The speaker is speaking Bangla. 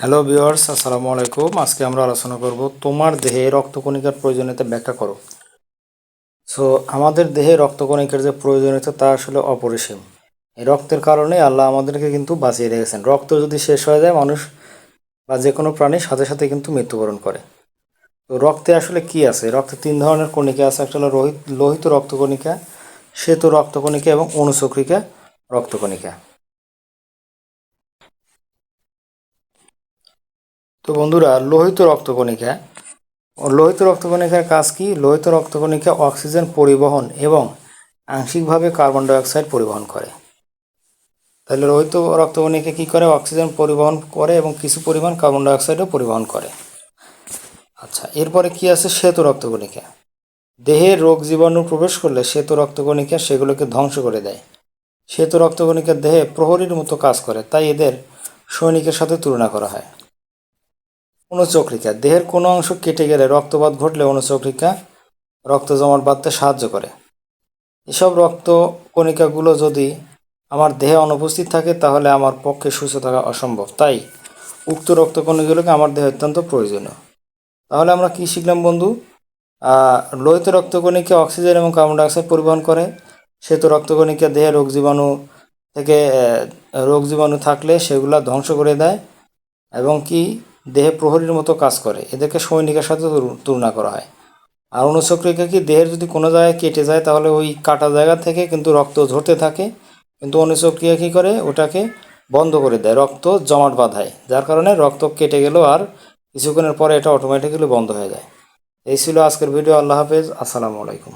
হ্যালো ভিউয়ার্স আসসালামু আলাইকুম। আজকে আমরা আলোচনা করব তোমার দেহে রক্তকণিকার প্রয়োজনীয়তা ব্যাখ্যা করো। সো আমাদের দেহে রক্তকণিকার যে প্রয়োজনীয়তা, তা আসলে অপরিসীম। এই রক্তের কারণে আল্লাহ আমাদেরকে কিন্তু বাঁচিয়ে রেখেছেন। রক্ত যদি শেষ হয়ে যায়, মানুষ বা যে কোনো প্রাণীর সাথে সাথে কিন্তু মৃত্যুবরণ করে। তো রক্তে আসলে কি আছে? রক্তে তিন ধরনের কণিকা আছে। একটা হলো রোহিত, লোহিত রক্তকণিকা, শ্বেত রক্তকণিকা এবং অনুচক্রিকা রক্তকণিকা। তো বন্ধুরা, লোহিত রক্তকণিকা। লোহিত রক্তকণিকার কাজ কি? লোহিত রক্তকণিকা অক্সিজেন পরিবহন এবং আংশিকভাবে কার্বন ডাইঅক্সাইড পরিবহন করে। তাহলে লোহিত রক্তকণিকা কি করে? অক্সিজেন পরিবহন করে এবং কিছু পরিমাণ কার্বন ডাইঅক্সাইডও পরিবহন করে। আচ্ছা এরপরে কি আছে? শ্বেত রক্তকণিকা। দেহে রোগ জীবাণু প্রবেশ করলে শ্বেত রক্তকণিকা সেগুলোকে ধ্বংস করে দেয়। শ্বেত রক্তকণিকা দেহে প্রহরীর মতো কাজ করে, তাই এদের সৈনিকের সাথে তুলনা করা হয়। অনুচক্রিকা। দেহের কোনো অংশ কেটে গেলে রক্তপাত ঘটলে অনুচক্রিকা রক্ত জমাট বাঁধতে সাহায্য করে। এসব রক্ত কণিকাগুলো যদি আমার দেহে অনুপস্থিত থাকে, তাহলে আমার পক্ষে সুস্থ থাকা অসম্ভব। তাই উক্ত রক্ত কণিকাগুলোকে আমার দেহে অত্যন্ত প্রয়োজনীয়। তাহলে আমরা কি শিখলাম বন্ধু? লোহিত রক্তকণিকা অক্সিজেন এবং কার্বন ডাইঅক্সাইড পরিবহন করে। সেহেতু রক্তকণিকা দেহে রোগ জীবাণু থেকে রোগ জীবাণু থাকলে সেগুলো ধ্বংস করে দেয়। এবং কি দেহে প্রহরীর মতো কাজ করে। এদেরকে সৈনিকের সাথে তুলনা করা হয়। আর অনুচক্রিকা কি দেহের যদি কোনো জায়গায় কেটে যায়, তাহলে ওই কাটা জায়গা থেকে কিন্তু রক্ত ঝরতে থাকে। কিন্তু অনুচক্রিয়া কী করে? ওটাকে বন্ধ করে দেয়, রক্ত জমাট বাঁধায়। যার কারণে রক্ত কেটে গেলেও আর কিছুক্ষণের পরে এটা অটোমেটিক্যালি বন্ধ হয়ে যায়। এই ছিল আজকের ভিডিও। আল্লাহ হাফেজ। আসসালামু আলাইকুম।